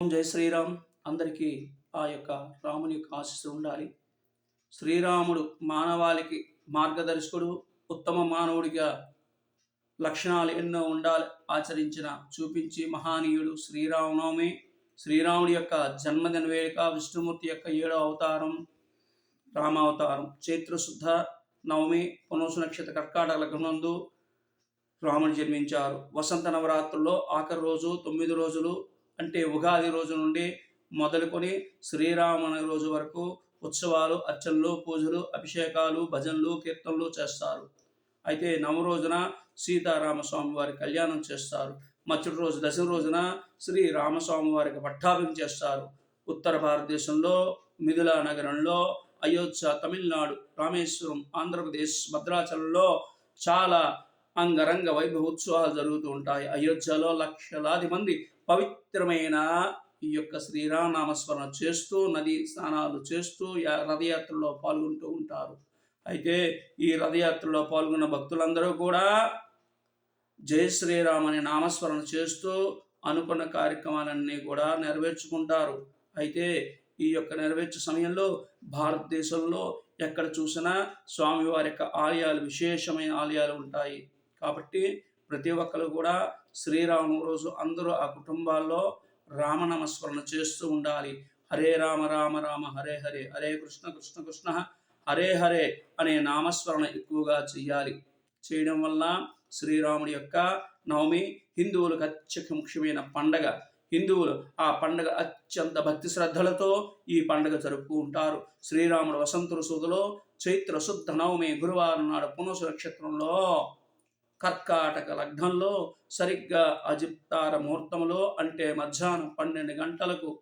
జై శ్రీరామ్. అందరికీ ఆ యొక్క రాముని యొక్క ఆశీస్సులు ఉండాలి. శ్రీరాముడు మానవాళికి మార్గదర్శకుడు ఉత్తమ మానవుడిగా లక్షణాలు ఎన్నో ఉండాలి ఆచరించిన చూపించి మహానీయుడు శ్రీరామనవమి శ్రీరాముడి యొక్క జన్మదిన వేడుక విష్ణుమూర్తి యొక్క ఏడో అవతారం రామావతారం చైత్రశుద్ధ నవమి పునోసు నక్షత్ర కర్కాటక లగ్నందు రాముడు జన్మించారు. వసంత నవరాత్రుల్లో ఆఖరి రోజు తొమ్మిది రోజులు అంటే ఉగాది రోజు నుండి మొదలుకొని శ్రీరామని రోజు వరకు ఉత్సవాలు అర్చనలు పూజలు అభిషేకాలు భజనలు కీర్తనలు చేస్తారు. అయితే నవ రోజున సీతారామస్వామి వారి కళ్యాణం చేస్తారు. మరుసటి రోజు దశమి రోజున శ్రీ రామస్వామి వారికి పట్టాభిం చేస్తారు. ఉత్తర భారతదేశంలో మిథులా నగరంలో అయోధ్య తమిళనాడు రామేశ్వరం ఆంధ్రప్రదేశ్ భద్రాచలంలో చాలా అంగరంగ వైభవ ఉత్సవాలు జరుగుతూ ఉంటాయి. అయోధ్యలో లక్షలాది మంది పవిత్రమైన ఈ యొక్క శ్రీరామనామస్మరణ చేస్తూ నది స్నానాలు చేస్తూ రథయాత్రలో పాల్గొంటూ ఉంటారు. అయితే ఈ రథయాత్రలో పాల్గొన్న భక్తులందరూ కూడా జై శ్రీరామ్ అనే నామస్మరణ చేస్తూ అనుకున్న కార్యక్రమాలన్నీ కూడా నెరవేర్చుకుంటారు. అయితే ఈ యొక్క నెరవేర్చే సమయంలో భారతదేశంలో ఎక్కడ చూసినా స్వామివారి యొక్క ఆలయాలు విశేషమైన ఆలయాలు ఉంటాయి. కాబట్టి ప్రతి ఒక్కరు కూడా శ్రీరాము రోజు అందరూ ఆ కుటుంబాల్లో రామనామస్మరణ చేస్తూ ఉండాలి. హరే రామ రామ రామ హరే హరే హరే కృష్ణ కృష్ణ కృష్ణ హరే హరే అనే నామస్మరణ ఎక్కువగా చేయాలి. చేయడం వల్ల శ్రీరాముడి యొక్క నవమి హిందువులకు అత్యంత ముఖ్యమైన పండగ. హిందువులు ఆ పండగ అత్యంత భక్తి శ్రద్ధలతో ఈ పండగ జరుపుకుంటారు శ్రీరాముడు వసంత ఋతువులో చైత్ర శుద్ధ నవమి గురువారం నాడు పునసు నక్షత్రంలో కర్కాటక లగ్నంలో సరిగ్గా అజిప్తార ముహూర్తంలో అంటే మధ్యాహ్నం పన్నెండు గంటలకు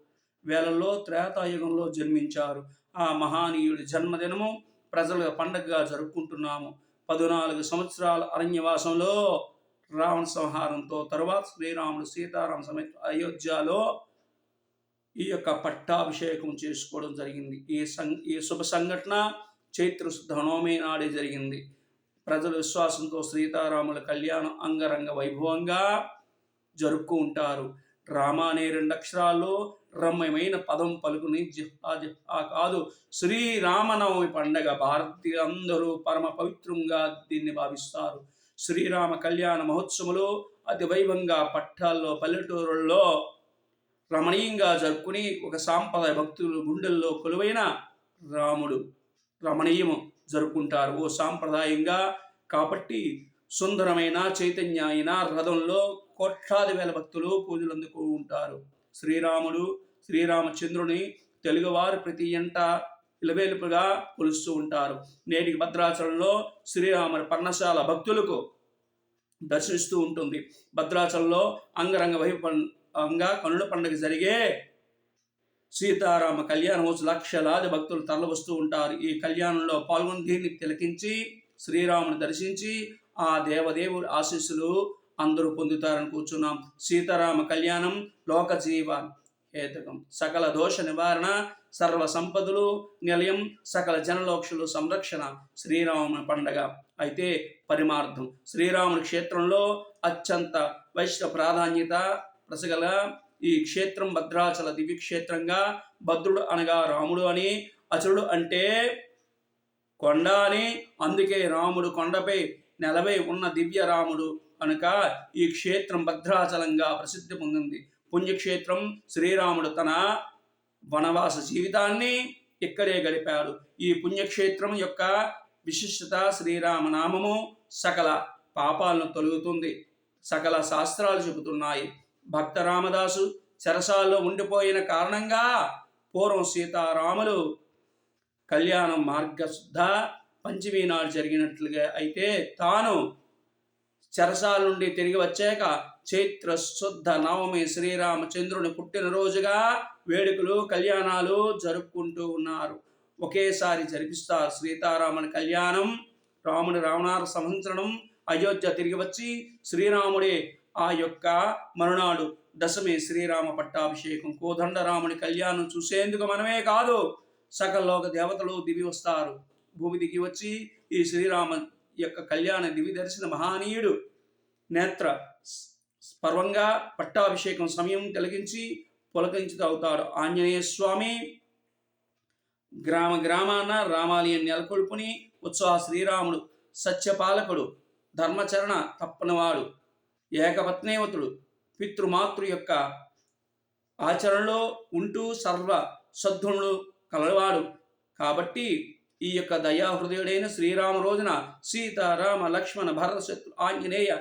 వేళల్లో త్రేతాయుగంలో జన్మించారు. ఆ మహానీయుడి జన్మదినము ప్రజల పండగగా జరుపుకుంటున్నాము. పద్నాలుగు సంవత్సరాల అరణ్యవాసంలో రావణ సంహారంతో తరువాత శ్రీరాముడు సీతారామ సమేత అయోధ్యలో ఈ యొక్క పట్టాభిషేకం చేసుకోవడం జరిగింది. ఈ సం ఈ శుభ సంఘటన చైత్ర శుద్ధ నవమి నాడే జరిగింది. ప్రజల విశ్వాసంతో సీతారాముల కళ్యాణం అంగరంగ వైభవంగా జరుపుకుంటారు రామ అనే రెండు అక్షరాల్లో రమ్యమైన పదం పలుకుని జిహా జిహా కాదు శ్రీరామనవమి పండగ భారతీయ అందరూ పరమ పవిత్రంగా దీన్ని భావిస్తారు. శ్రీరామ కళ్యాణ మహోత్సవంలో అతి వైభవంగా పట్టాల్లో పల్లెటూరుల్లో రమణీయంగా జరుపుకుని ఒక సాంప్రదాయ భక్తులు గుండెల్లో కొలువైన రాముడు రమణీయము. జరుపుకుంటారు. ఓ సాంప్రదాయంగా కాబట్టి సుందరమైన చైతన్య అయిన రథంలో కోట్లాది వేల భక్తులు పూజలు అందుకు ఉంటారు. శ్రీరాముడు శ్రీరామచంద్రుని తెలుగువారు ప్రతి ఎంట ఇలవేలుపుగా కొలుస్తూ ఉంటారు. నేటికి భద్రాచలంలో శ్రీరాముని పర్ణశాల భక్తులకు దర్శిస్తూ ఉంటుంది. భద్రాచలంలో అంగరంగ వైభవంగా కనుల పండుగ జరిగే సీతారామ కళ్యాణం లక్షలాది భక్తులు తరలివస్తూ ఉంటారు. ఈ కళ్యాణంలో పాల్గొని దీన్ని తిలకించి శ్రీరాముని దర్శించి ఆ దేవదేవుడి ఆశీస్సులు అందరూ పొందుతారని కూర్చున్నాం. సీతారామ కళ్యాణం లోక జీవ హేతకం. సకల దోష నివారణ సర్వ సంపదలు నిలయం సకల జనలోక్షులు సంరక్షణ శ్రీరాముని పండగ. అయితే పరిమార్థం. శ్రీరాముని క్షేత్రంలో అత్యంత వైష్ణవ ప్రాధాన్యత ప్రసగల ఈ క్షేత్రం భద్రాచల దివ్య క్షేత్రంగా భద్రుడు అనగా రాముడు అని అచరుడు అంటే కొండ అని. అందుకే రాముడు కొండపై నెలవై ఉన్న దివ్య రాముడు కనుక ఈ క్షేత్రం భద్రాచలంగా ప్రసిద్ధి పొందింది. పుణ్యక్షేత్రం శ్రీరాముడు తన వనవాస జీవితాన్ని ఇక్కడే గడిపాడు. ఈ పుణ్యక్షేత్రం యొక్క విశిష్టత శ్రీరామనామము సకల పాపాలను తొలుగుతుంది. సకల శాస్త్రాలు చెబుతున్నాయి. భక్త రామదాసు చెరసాల్లో ఉండిపోయిన కారణంగా పూర్వం సీతారాములు కళ్యాణం మార్గశుద్ధ పంచమి నాడు జరిగినట్లుగా అయితే తాను చెరసాల నుండి తిరిగి వచ్చాక చైత్ర శుద్ధ నవమి శ్రీరామచంద్రుని పుట్టినరోజుగా వేడుకలు కళ్యాణాలు జరుపుకుంటూ ఉన్నారు. ఒకేసారి జరిపిస్తారు సీతారాముని కళ్యాణం రాముని రావణార సంవత్సరం అయోధ్య తిరిగి వచ్చి శ్రీరాముడి ఆ యొక్క మరునాడు దశమి శ్రీరామ పట్టాభిషేకం కోదండరాముని కళ్యాణం చూసేందుకు మనమే కాదు సకల లోక దేవతలు దివి వస్తారు. భూమి దిగి వచ్చి ఈ శ్రీరామ యొక్క కళ్యాణ దివి దర్శన మహానీయుడు నేత్ర పర్వంగా పట్టాభిషేకం సమయం కలిగించి పులకించి అవుతాడు. ఆంజనేయ స్వామి గ్రామ గ్రామాన రామాలయం నెలకొల్పుని ఉత్సాహ శ్రీరాముడు సత్యపాలకుడు ధర్మచరణ తప్పనివాడు. ఏకపత్నేవతుడు పితృమాతృ యొక్క ఆచరణలో ఉంటూ సర్వ సద్గుణులు కలవాడు. కాబట్టి ఈ యొక్క దయాహృదయుడైన శ్రీరామ రోజున సీతారామ లక్ష్మణ భరత శత్రు ఆంజనేయ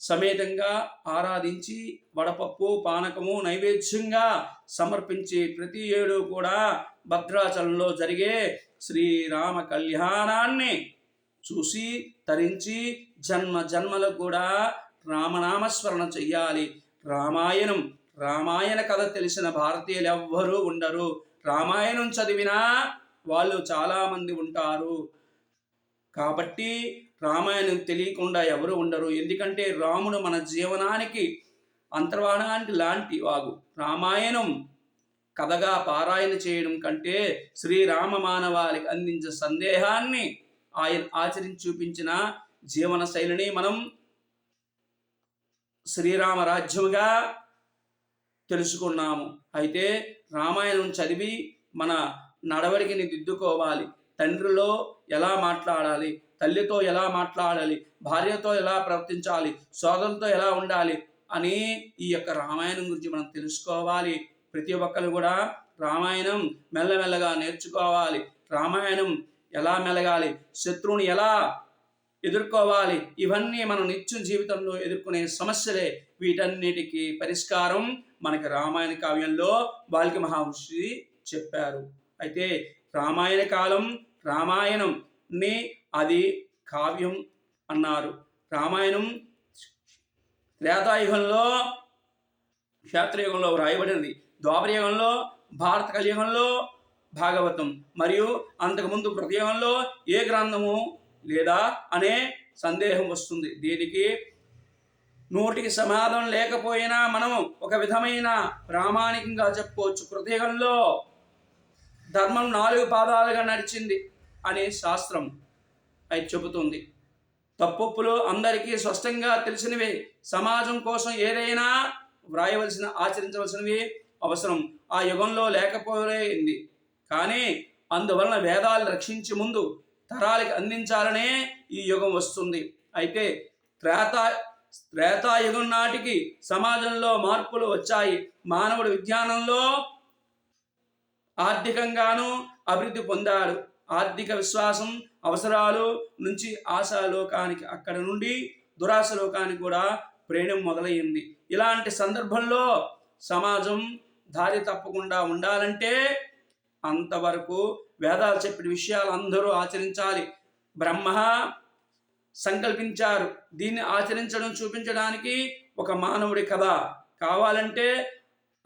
సమేతంగా ఆరాధించి వడపప్పు పానకము నైవేద్యంగా సమర్పించి ప్రతి ఏడు కూడా భద్రాచలంలో జరిగే శ్రీరామ కళ్యాణాన్ని చూసి తరించి జన్మ జన్మలకు కూడా రామనామస్మరణ చెయ్యాలి. రామాయణం రామాయణ కథ తెలిసిన భారతీయులు ఎవ్వరూ ఉండరు. రామాయణం చదివినా వాళ్ళు చాలామంది ఉంటారు. కాబట్టి రామాయణం తెలియకుండా ఎవరు ఉండరు. ఎందుకంటే రాముడు మన జీవనానికి అంతర్వాణానికి లాంటి వాగు రామాయణం కథగా పారాయణ చేయడం కంటే శ్రీరామ మానవాళికి అందించే సందేహాన్ని ఆయన ఆచరించి చూపించిన జీవన శైలిని మనం శ్రీరామ రాజ్యముగా తెలుసుకున్నాము. అయితే రామాయణం చదివి మన నడవడికని దిద్దుకోవాలి. తండ్రిలో ఎలా మాట్లాడాలి? తల్లితో ఎలా మాట్లాడాలి? భార్యతో ఎలా ప్రవర్తించాలి? సోదరులతో ఎలా ఉండాలి? అని ఈ యొక్క రామాయణం గురించి మనం తెలుసుకోవాలి. ప్రతి ఒక్కరు కూడా రామాయణం మెల్లమెల్లగా నేర్చుకోవాలి. రామాయణం ఎలా మెలగాలి? శత్రువుని ఎలా ఎదుర్కోవాలి. ఇవన్నీ మనం నిత్యం జీవితంలో ఎదుర్కొనే సమస్యలే. వీటన్నిటికీ పరిష్కారం మనకి రామాయణ కావ్యంలో వాల్కి మహర్షి చెప్పారు. అయితే రామాయణ కాలం రామాయణంని అది కావ్యం అన్నారు. రామాయణం త్రేతాయుగంలో క్షేత్రయుగంలో వ్రాయబడినది ద్వాపరయుగంలో భారత కలియుగంలో భాగవతం. మరియు అంతకుముందు కృతయుగంలో ఏ గ్రంథము లేదా అనే సందేహం వస్తుంది. దీనికి నూటికి సమాధానం లేకపోయినా మనం ఒక విధమైన ప్రామాణికంగా చెప్పుకోవచ్చు. కృతయుగంలో ధర్మం నాలుగు పాదాలుగా నడిచింది అనే శాస్త్రం అది చెబుతుంది. తప్పొప్పులు అందరికీ స్పష్టంగా తెలిసినవి. సమాజం కోసం ఏదైనా వ్రాయవలసిన ఆచరించవలసినవి అవసరం. ఆ యుగంలో లేకపోయింది. కానీ అందువలన వేదాలు రక్షించి ముందు తరాలకి అందించాలనే ఈ యుగం వస్తుంది. అయితే త్రేతా త్రేతాయుగం నాటికి సమాజంలో మార్పులు వచ్చాయి. మానవుడు విజ్ఞానంలో ఆర్థికంగాను అభివృద్ధి పొందాడు. ఆర్థిక విశ్వాసం అవసరాలు నుంచి ఆశాలోకానికి అక్కడ నుండి దురాశలోకానికి కూడా ప్రేణం మొదలయ్యింది. ఇలాంటి సందర్భంలో సమాజం దారి తప్పకుండా ఉండాలంటే అంతవరకు వేదాలు చెప్పిన విషయాలు అందరూ ఆచరించాలి. బ్రహ్మ సంకల్పించారు. దీన్ని ఆచరించడం చూపించడానికి ఒక మానవుడి కథ. కావాలంటే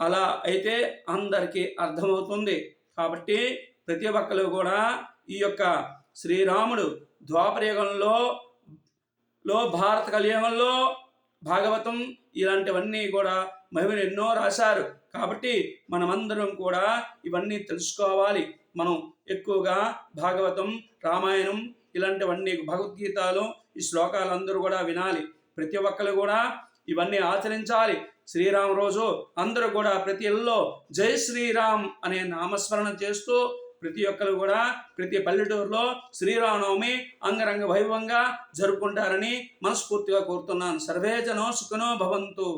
అలా అయితే అందరికీ అర్థమవుతుంది. కాబట్టి ప్రతి ఒక్కరు కూడా ఈ యొక్క శ్రీరాముడు ద్వాపరయుగంలో లో భారత కలియుగంలో భాగవతం ఇలాంటివన్నీ కూడా మహిమలు ఎన్నో రాశారు. కాబట్టి మనమందరం కూడా ఇవన్నీ తెలుసుకోవాలి. మనం ఎక్కువగా భాగవతం రామాయణం ఇలాంటివన్నీ భగవద్గీతలు ఈ శ్లోకాలు అందరూ కూడా వినాలి. ప్రతి ఒక్కరు కూడా ఇవన్నీ ఆచరించాలి. శ్రీరామ రోజు అందరూ కూడా ప్రతి ఇళ్ళలో జై శ్రీరామ్ అనే నామస్మరణ చేస్తూ ప్రతి ఒక్కరు కూడా ప్రతి పల్లెటూరులో శ్రీరామనవమి అంగరంగ వైభవంగా జరుపుకుంటారని మనస్ఫూర్తిగా కోరుతున్నాను. సర్వేజనో సుఖనో భవంతు.